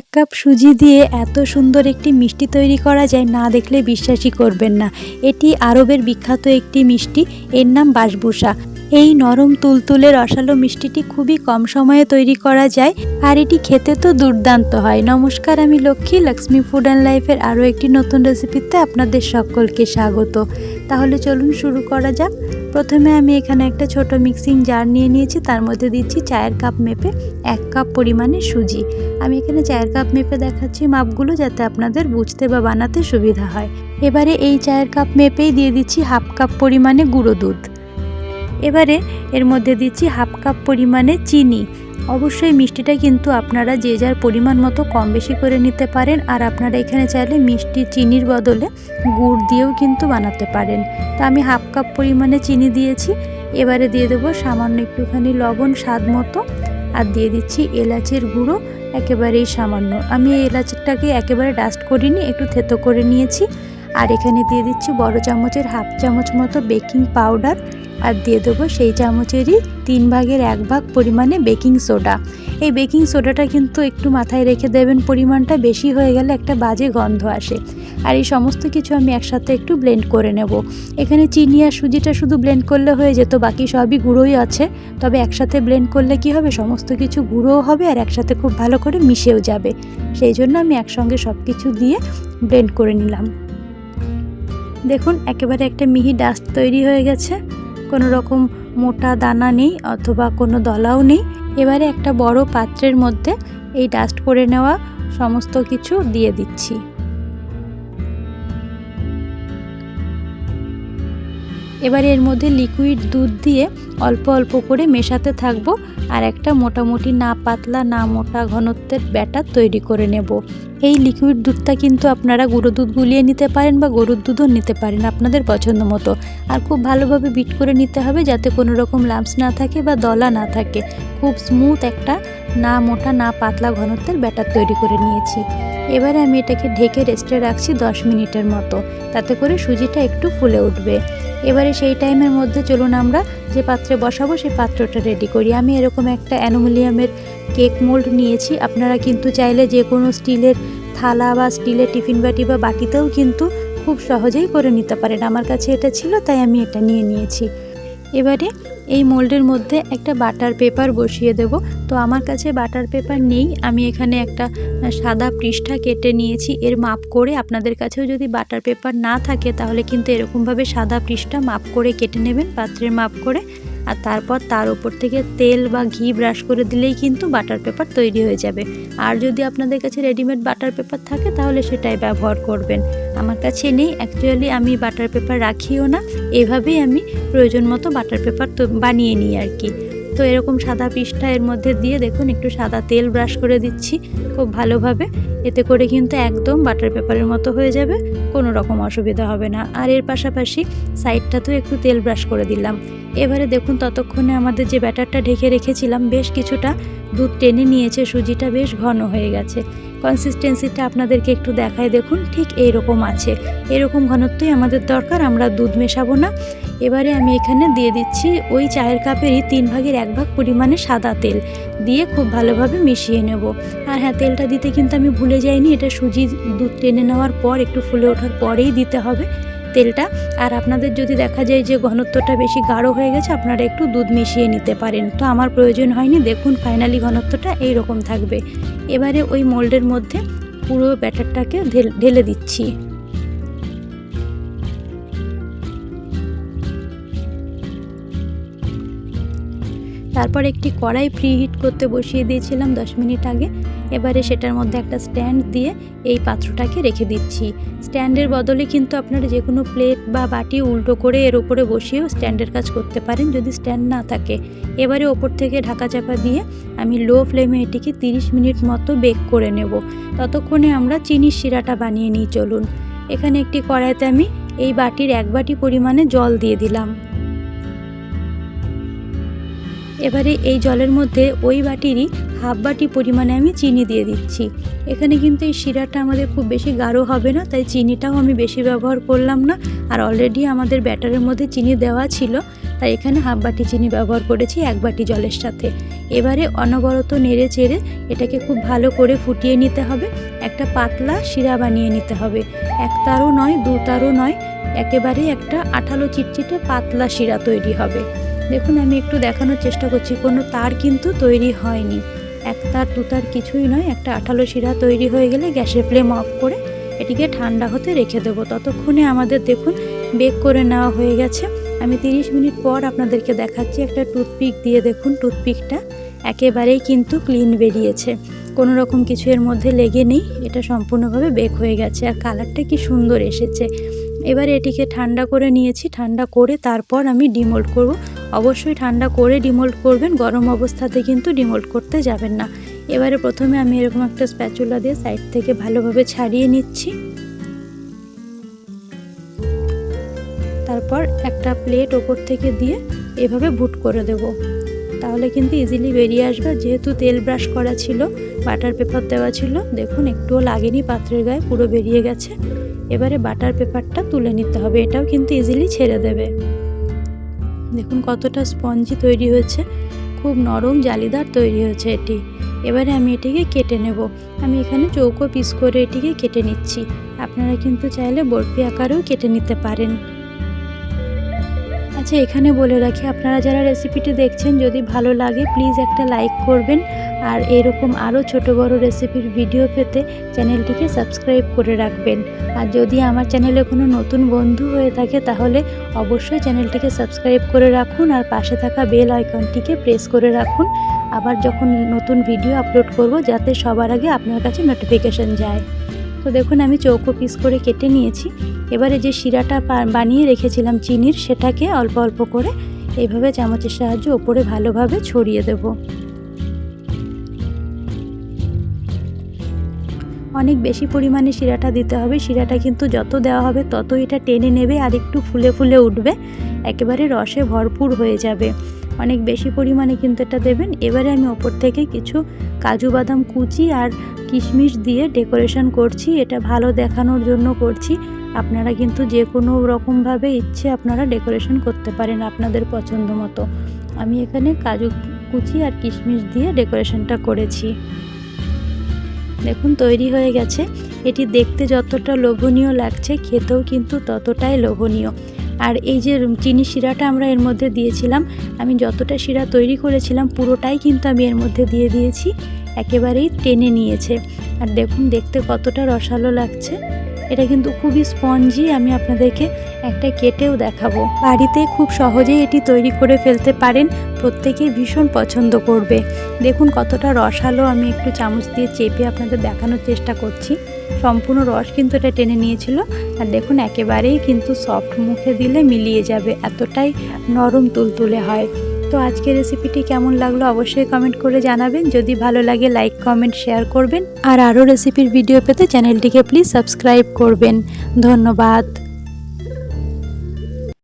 এক কাপ সুজি দিয়ে এত সুন্দর একটি মিষ্টি তৈরি করা যায় না দেখলে বিশ্বাসই করবেন না। এটি আরবের বিখ্যাত একটি মিষ্টি, এর নাম বাসবুসা। এই নরম তুলতুলে রসালো মিষ্টিটি খুবই কম সময়ে তৈরি করা যায় আর এটি খেতে তো দুর্দান্ত হয়। নমস্কার, আমি লক্ষ্মী লক্ষ্মী ফুড অ্যান্ড লাইফের আরও একটি নতুন রেসিপিতে আপনাদের সকলকে স্বাগত। তাহলে চলুন শুরু করা যাক। প্রথমে আমি এখানে একটা ছোট মিক্সিং জার নিয়ে নিয়েছি। তার মধ্যে দিচ্ছি চায়ের কাপ মেপে এক কাপ পরিমাণে সুজি। আমি এখানে চায়ের কাপ মেপে দেখাচ্ছি মাপগুলো যাতে আপনাদের বুঝতে বা বানাতে সুবিধা হয়। এবারে এই চায়ের কাপ মেপেই দিয়ে দিচ্ছি হাফ কাপ পরিমাণে গুঁড়ো দুধ। এবারে এর মধ্যে দিচ্ছি হাফ কাপ পরিমাণে চিনি। অবশ্যই মিষ্টিটা কিন্তু আপনারা যে যার পরিমাণ মতো কম বেশি করে নিতে পারেন আর আপনারা এখানে চাইলে মিষ্টি চিনির বদলে গুড় দিয়েও কিন্তু বানাতে পারেন। তো আমি হাফ কাপ পরিমাণে চিনি দিয়েছি। এবারে দিয়ে দেবো সামান্য একটুখানি লবণ স্বাদ মতো আর দিয়ে দিচ্ছি এলাচের গুঁড়ো, একেবারেই সামান্য। আমি এলাচটাকে একেবারে ডাস্ট করিনি, একটু থেতো করে নিয়েছি। আর এখানে দিয়ে দিচ্ছি বড় চামচের হাফ চামচ মতো বেকিং পাউডার আর দিয়ে দেবো সেই চামচেরই তিন ভাগের এক ভাগ পরিমাণে বেকিং সোডা। এই বেকিং সোডাটা কিন্তু একটু মাথায় রেখে দেবেন পরিমাণটা, বেশি হয়ে গেলে একটা বাজে গন্ধ আসে। আর এই সমস্ত কিছু আমি একসাথে একটু ব্লেন্ড করে নেব। এখানে চিনি আর সুজিটা শুধু ব্লেন্ড করলে হয়ে যেত, বাকি সবই গুঁড়োই আছে। তবে একসাথে ব্লেন্ড করলে কি হবে? সমস্ত কিছু গুঁড়োও হবে আর একসাথে খুব ভালো করে মিশেও যাবে। সেই জন্য আমি একসঙ্গে সব কিছু দিয়ে ব্লেন্ড করে নিলাম। দেখুন, একেবারে একটা মিহি ডাস্ট তৈরি হয়ে গেছে। কোনো রকম মোটা দানা নেই অথবা কোনো দলাও নেই। এবারে একটা বড় পাত্রের মধ্যে এই ডাস্ট করে নেওয়া সমস্ত কিছু দিয়ে দিচ্ছি। এবারে এর মধ্যে লিকুইড দুধ দিয়ে অল্প অল্প করে মেশাতে থাকব আর একটা মোটামুটি না পাতলা, না মোটা ঘনত্বের ব্যাটার তৈরি করে নেব। এই লিকুইড দুধটা কিন্তু আপনারা গুঁড়ো দুধ গুলিয়ে নিতে পারেন বা গরুর দুধও নিতে পারেন আপনাদের পছন্দ মতো। আর খুব ভালোভাবে বিট করে নিতে হবে যাতে কোনো রকম লাম্পস না থাকে বা দলা না থাকে। খুব স্মুথ একটা না মোটা, না পাতলা ঘনত্বের ব্যাটার তৈরি করে নিয়েছি। এবারে আমি এটাকে ঢেকে রেস্টে রাখছি দশ মিনিটের মতো। তাতে করে সুজিটা একটু ফুলে উঠবে। এবারে সেই টাইমের মধ্যে চলুন আমরা যে পাত্রে বসাবো সেই পাত্রটা রেডি করি। আমি এরকম একটা অ্যানোমিলিয়ামের কেক মোল্ড নিয়েছি। আপনারা কিন্তু চাইলে যে কোনো স্টিলের থালা বা স্টিলের টিফিন বাটি বা বাটিতেও কিন্তু খুব সহজেই করে নিতে পারেন। আমার কাছে এটা ছিল, তাই আমি এটা নিয়ে নিয়েছি। এবারে এই মোল্ডের মধ্যে একটা বাটার পেপার বসিয়ে দেব। তো আমার কাছে বাটার পেপার নেই। আমি এখানে একটা সাদা পৃষ্ঠা কেটে নিয়েছি। এর মাপ করে আপনাদের কাছেও যদি বাটার পেপার না থাকে, তাহলে কিন্তু এরকমভাবে সাদা পৃষ্ঠা মাপ করে কেটে নেবেন, পাত্রের মাপ করে। আর তারপর তার উপর থেকে তেল বা ঘি ব্রাশ করে দিলেই কিন্তু বাটার পেপার তৈরি হয়ে যাবে। আর যদি আপনাদের কাছে রেডিমেড বাটার পেপার থাকে, তাহলে সেটাই ব্যবহার করবেন। আমার কাছে নেই অ্যাকচুয়ালি আমি বাটার পেপার রাখিও না। এভাবেই আমি প্রয়োজন মতো বাটার পেপার বানিয়ে নিই আর কি। তো এরকম সাদা পৃষ্ঠা এর মধ্যে দিয়ে দেখুন, একটু সাদা তেল ব্রাশ করে দিচ্ছি খুব ভালোভাবে। এতে করে কিন্তু একদম বাটার পেপারের মতো হয়ে যাবে, কোনো রকম অসুবিধা হবে না। আর এর পাশাপাশি সাইডটাতেও একটু তেল ব্রাশ করে দিলাম। এবারে দেখুন, ততক্ষণে আমাদের যে ব্যাটারটা ঢেকে রেখেছিলাম, বেশ কিছুটা দুধ টেনে নিয়েছে, সুজিটা বেশ ঘন হয়ে গেছে। কনসিস্টেন্সিটা আপনাদেরকে একটু দেখায় দেখুন, ঠিক এইরকম আছে। এরকম ঘনত্বই আমাদের দরকার, আমরা দুধ মেশাবো না। এবারে আমি এখানে দিয়ে দিচ্ছি ওই চায়ের কাপেরই তিন ভাগের এক ভাগ পরিমাণে সাদা তেল দিয়ে খুব ভালোভাবে মিশিয়ে নেব। আর হ্যাঁ তেলটা দিতে কিন্তু আমি ভুলে যাইনি, এটা সুজি দুধ টেনে নেওয়ার পর, একটু ফুলে ওঠার পরেই দিতে হবে তেলটা। আর আপনাদের যদি দেখা যায় যে ঘনত্বটা বেশি গাঢ় হয়ে গেছে, আপনারা একটু দুধ মিশিয়ে নিতে পারেন। তো আমার প্রয়োজন হয়নি, দেখুন ফাইনালি ঘনত্বটা এই রকম থাকবে। এবারে ওই মোল্ডের মধ্যে পুরো ব্যাটারটাকে ঢেলে দিচ্ছি। তারপর একটি কড়াই প্রি হিট করতে বসিয়ে দিয়েছিলাম দশ মিনিট আগে। এবারে সেটার মধ্যে একটা স্ট্যান্ড দিয়ে এই পাত্রটাকে রেখে দিচ্ছি। স্ট্যান্ডের বদলে কিন্তু আপনারা যে কোনো প্লেট বা বাটি উল্টো করে এর উপরে বসিয়েও স্ট্যান্ডের কাজ করতে পারেন যদি স্ট্যান্ড না থাকে। এবারে ওপর থেকে ঢাকা চাপা দিয়ে আমি লো ফ্লেমে এটিকে 30 মিনিট মতো বেক করে নেব। ততক্ষণে আমরা চিনির শিরাটা বানিয়ে নিই, চলুন। এখানে একটি কড়াইতে আমি এই বাটির এক বাটি পরিমাণে জল দিয়ে দিলাম। এবারে এই জলের মধ্যে ওই বাটিরই হাফ বাটি পরিমাণে আমি চিনি দিয়ে দিচ্ছি। এখানে কিন্তু এই শিরাটা আমাদের খুব বেশি গাঢ় হবে না, তাই চিনিটাও আমি বেশি ব্যবহার করলাম না। আর অলরেডি আমাদের ব্যাটারের মধ্যে চিনি দেওয়া ছিল, তাই এখানে হাফ বাটি চিনি ব্যবহার করেছি এক বাটি জলের সাথে। এবারে অনবরত নেড়ে চেড়ে এটাকে খুব ভালো করে ফুটিয়ে নিতে হবে। একটা পাতলা শিরা বানিয়ে নিতে হবে। এক তারও নয়, দু তারও নয়, একেবারে একটা আঠালো চিটচিটে পাতলা শিরা তৈরি হবে। দেখুন, আমি একটু দেখানোর চেষ্টা করছি। কোনো তার কিন্তু তৈরি হয়নি। এক তার, দু তার কিছুই নয়, একটা আঠালো শিরা তৈরি হয়ে গেলে গ্যাসের ফ্লেম অফ করে এটিকে ঠান্ডা হতে রেখে দেবো। ততক্ষণে আমাদের দেখুন, বেক করে নেওয়া হয়ে গেছে। আমি 30 মিনিট পর আপনাদেরকে দেখাচ্ছি একটা টুথপিক দিয়ে দেখুন, টুথপিকটা একেবারেই কিন্তু ক্লিন বেরিয়েছে। কোনো রকম কিছু এর মধ্যে লেগে নেই, এটা সম্পূর্ণভাবে বেক হয়ে গেছে আর কালারটা কি সুন্দর এসেছে। এবার এটিকে ঠান্ডা করে নিয়েছি, ঠান্ডা করে তারপর আমি ডিমোল্ড করব। অবশ্যই ঠান্ডা করে ডিমোল্ড করবেন, গরম অবস্থাতে কিন্তু ডিমোল্ড করতে যাবেন না। এবারে প্রথমে আমি এরকম একটা স্প্যাচুলা দিয়ে সাইড থেকে ভালোভাবে ছাড়িয়ে নিচ্ছি। তারপর একটা প্লেট ওপর থেকে দিয়ে এভাবে বুট করে দেব। তাহলে কিন্তু ইজিলি বেরিয়ে আসবে। যেহেতু তেল ব্রাশ করা ছিল, বাটার পেপার দেওয়া ছিল, দেখুন একটুও লাগেনি, পাত্রের গায়ে পুরো বেরিয়ে গেছে। এবারে বাটার পেপারটা তুলে নিতে হবে, এটাও কিন্তু ইজিলি ছেড়ে দেবে। দেখুন কতটা স্পঞ্জি তৈরি হয়েছে। খুব নরম জালিদার তৈরি হয়েছে এটি। এবারে আমি এটিকে কেটে নেব। আমি এখানে চৌকো পিস করে এটিকে কেটে নিচ্ছি। আপনারা কিন্তু চাইলে বরফি আকারেও কেটে নিতে পারেন। আচ্ছা এখানে বলে রাখি, আপনারা যারা রেসিপিটি দেখছেন, যদি ভালো লাগে প্লিজ একটা লাইক করবেন। আর এরকম আরও ছোট বড় রেসিপির ভিডিও পেতে চ্যানেলটিকে সাবস্ক্রাইব করে রাখবেন। আর যদি আমার চ্যানেলে কোনো নতুন বন্ধু হয়ে থাকে, তাহলে অবশ্যই চ্যানেলটিকে সাবস্ক্রাইব করে রাখুন আর পাশে থাকা বেল আইকনটিকে প্রেস করে রাখুন। আবার যখন নতুন ভিডিও আপলোড করব, যাতে সবার আগে আপনার কাছে নোটিফিকেশন যায়। তো দেখুন, আমি চৌকো পিস করে কেটে নিয়েছি। এবারে যে শিরাটা বানিয়ে রেখেছিলাম চিনির, সেটাকে অল্প অল্প করে এইভাবে চামচের সাহায্যে ওপরে ভালোভাবে ছড়িয়ে দেব। অনেক বেশি পরিমাণে শিরাটা দিতে হবে। শিরাটা কিন্তু যত দেওয়া হবে তত এটা টেনে নেবে আর একটু ফুলে ফুলে উঠবে। একেবারে রসে ভরপুর হয়ে যাবে। অনেক বেশি পরিমাণে কিন্তু এটা দেবেন। এবারে আমি ওপর থেকে কিছু কাজু বাদাম কুচি আর কিশমিশ দিয়ে ডেকোরেশন করছি, এটা ভালো দেখানোর জন্য করছি। আপনারা কিন্তু যে কোনো রকমভাবে ইচ্ছে আপনারা ডেকোরেশন করতে পারেন আপনাদের পছন্দ মতো। আমি এখানে কাজু কুচি আর কিশমিশ দিয়ে ডেকোরেশনটা করেছি। দেখুন, তৈরি হয়ে গেছে। এটি দেখতে যতটা লোভনীয় লাগছে, খেতেও কিন্তু ততটাই লোভনীয়। আর এই যে চিনি শিরাটা আমরা এর মধ্যে দিয়েছিলাম, আমি যতটা শিরা তৈরি করেছিলাম পুরোটাই কিন্তু আমি এর মধ্যে দিয়ে দিয়েছি, একেবারেই টেনে নিয়েছে। আর দেখুন, দেখতে কতটা রসালো লাগছে। এটা কিন্তু খুবই স্পঞ্জি, আমি আপনাদেরকে একটা কেটেও দেখাবো। বাড়িতে খুব সহজেই এটি তৈরি করে ফেলতে পারেন প্রত্যেকেই ভীষণ পছন্দ করবে। দেখুন কতটা রসালো, আমি একটু চামচ দিয়ে চেপে আপনাদের দেখানোর চেষ্টা করছি। সম্পূর্ণ রস কিন্তু এটা টেনে নিয়েছিল। আর দেখুন, একেবারেই কিন্তু সফট মুখে দিলে মিলিয়ে যাবে, এতটাই নরম তুলতুলে হয়। তো আজকের রেসিপিটি কেমন লাগল অবশ্যই কমেন্ট করে জানাবেন। যদি ভালো লাগে লাইক কমেন্ট শেয়ার করবেন। আর আরও রেসিপির ভিডিও পেতে চ্যানেলটিকে প্লিজ সাবস্ক্রাইব করবেন। ধন্যবাদ।